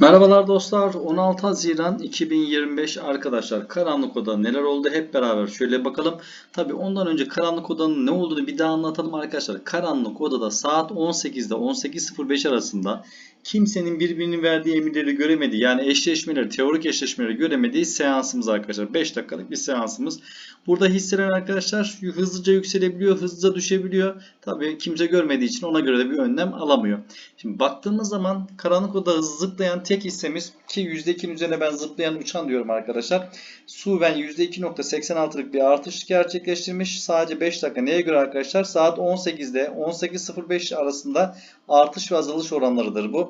Merhabalar dostlar. 16 Haziran 2025 arkadaşlar. Karanlık Oda neler oldu hep beraber şöyle bakalım. Tabi ondan önce Karanlık Oda'nın ne olduğunu bir daha anlatalım arkadaşlar. Karanlık Oda'da saat 18'de 18.05 arasında kimsenin birbirinin verdiği emirleri göremediği yani eşleşmeleri, teorik eşleşmeleri göremediği seansımız arkadaşlar. 5 dakikalık bir seansımız. Burada hisselen arkadaşlar hızlıca yükselebiliyor, hızlıca düşebiliyor. Tabi kimse görmediği için ona göre de bir önlem alamıyor. Şimdi baktığımız zaman karanlık oda zıplayan tek hissemiz ki %2'nin üzerine ben zıplayan uçan diyorum arkadaşlar. Suven %2.86'lık bir artış gerçekleştirmiş. Sadece 5 dakika neye göre arkadaşlar? Saat 18'de 18.05 arasında artış ve azalış oranlarıdır bu.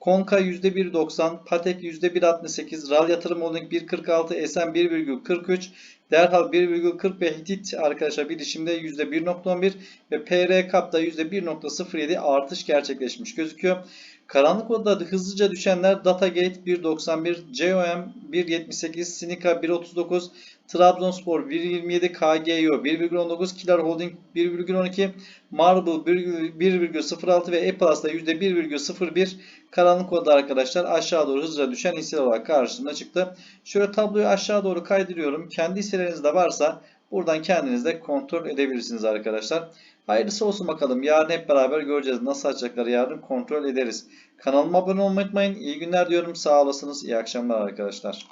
Konka %1.90, Patek %1.68, Ral Yatırım Holding 1.46, SM 1.43, Derhal 1.40 ve Hitit arkadaşlar bilişimde %1.11 ve PR Kap'ta %1.07 artış gerçekleşmiş gözüküyor. Karanlık odada hızlıca düşenler Datagate 1.91, COM 1.78, Sinica 1.39, Trabzonspor 1.27, KGO 1.19, Kilar Holding 1.12, Marble 1.06 ve Eplas da %1.01 karanlık odada arkadaşlar aşağı doğru hızlıca düşen hisseler olarak karşımıza çıktı. Şöyle tabloyu aşağı doğru kaydırıyorum. Kendi hisselerinizde varsa buradan kendiniz de kontrol edebilirsiniz arkadaşlar. Hayırlısı olsun bakalım. Yarın hep beraber göreceğiz. Nasıl açacakları yarın kontrol ederiz. Kanalıma abone olmayı unutmayın. İyi günler diyorum. Sağ olasınız. İyi akşamlar arkadaşlar.